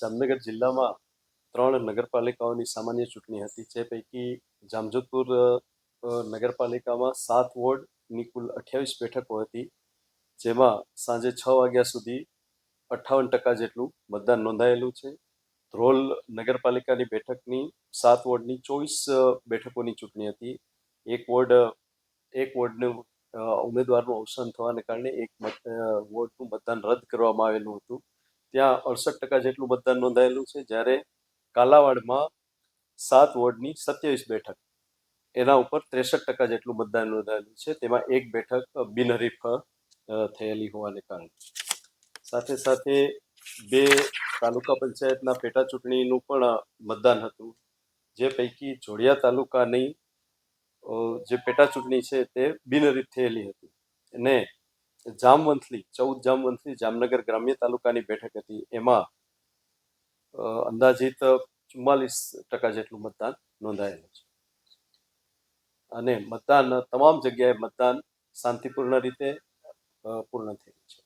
જામનગર જિલ્લામાં ત્રણ નગરપાલિકાઓની સામાન્ય ચૂંટણી હતી. જે પૈકી જામજોધપુર નગરપાલિકામાં સાત વોર્ડની કુલ અઠ્યાવીસ બેઠકો હતી, જેમાં સાંજે છ વાગ્યા સુધી અઠ્ઠાવન ટકા જેટલું મતદાન નોંધાયેલું છે. ધ્રોલ નગરપાલિકાની બેઠકની સાત વોર્ડની ચોવીસ બેઠકોની ચૂંટણી હતી. એક વોર્ડ એક વોર્ડનું ઉમેદવારનું અવસાન થવાને કારણે એક વોર્ડનું મતદાન રદ કરવામાં આવેલું હતું. ત્યાં અડસઠ ટકા જેટલું મતદાન નોંધાયેલું છે, જ્યારે કાલાવાડમાં સાત વોર્ડની સત્યાવીસ બેઠક. એના ઉપર ત્રેસઠ ટકા જેટલું મતદાન નોંધાયેલું છે, તેમાં એક બેઠક બિનહરીફ થયેલી હોવાને કારણે. સાથે સાથે બે તાલુકા પંચાયતના પેટા ચૂંટણીનું પણ મતદાન હતું. જે પૈકી જોડિયા તાલુકાની જે પેટા ચૂંટણી છે તે બિનહરીફ થયેલી હતી. અને જામવંથલી, ચૌદ જામવંથલી જામનગર ગ્રામ્ય તાલુકાની બેઠક હતી. એમાં અંદાજિત ચુમ્માલીસ ટકા જેટલું મતદાન નોંધાયેલું છે. અને મતદાન, તમામ જગ્યાએ મતદાન શાંતિપૂર્ણ રીતે પૂર્ણ થયેલું છે.